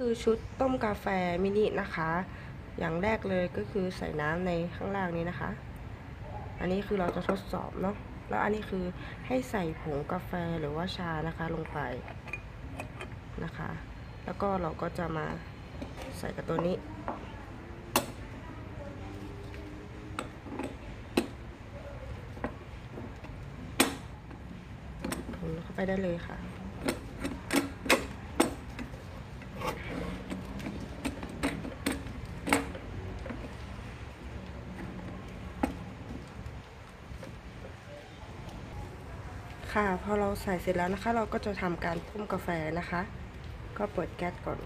คือชุดต้มกาแฟมินินะคะ อย่างแรกเลยก็คือใส่น้ำในข้างล่างนี้นะคะ อันนี้คือเราจะทดสอบเนาะแล้วอันนี้คือให้ใส่ผงกาแฟหรือว่าชานะคะลงไปนะคะ แล้วก็เราก็จะมาใส่กับตัวนี้คนเข้าไปได้เลยค่ะ ค่ะ พอเราใส่เสร็จแล้วนะคะ เราก็จะทำการต้มกาแฟนะคะ ก็เปิดแก๊สก่อน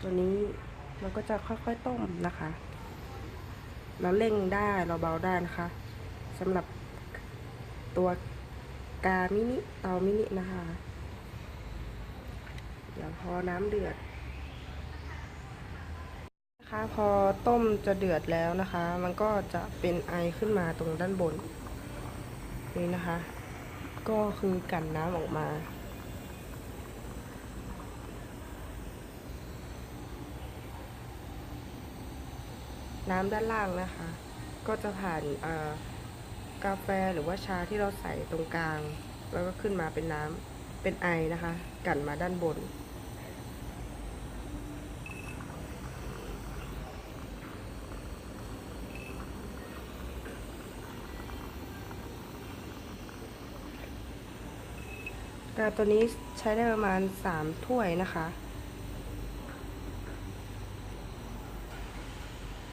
ตัวนี้มันก็จะค่อยๆต้มนะคะ เราเร่งได้เราเบาได้นะคะสำหรับตัวกามินิเตามินินะคะ เดี๋ยวพอน้ำเดือด นะคะ พอต้มจะเดือดแล้วนะคะ มันก็จะเป็นไอขึ้นมาตรงด้านบน นี่นะคะ ก็คือกันน้ำออกมา น้ำด้านล่างนะคะ ก็จะผ่านกาแฟหรือว่าชาที่เราใส่ตรงกลาง แล้วก็ขึ้นมาเป็นน้ำเป็นไอนะคะ กันมาด้านบน กาตัวนี้ใช้ได้ประมาณ 3 ถ้วยนะคะ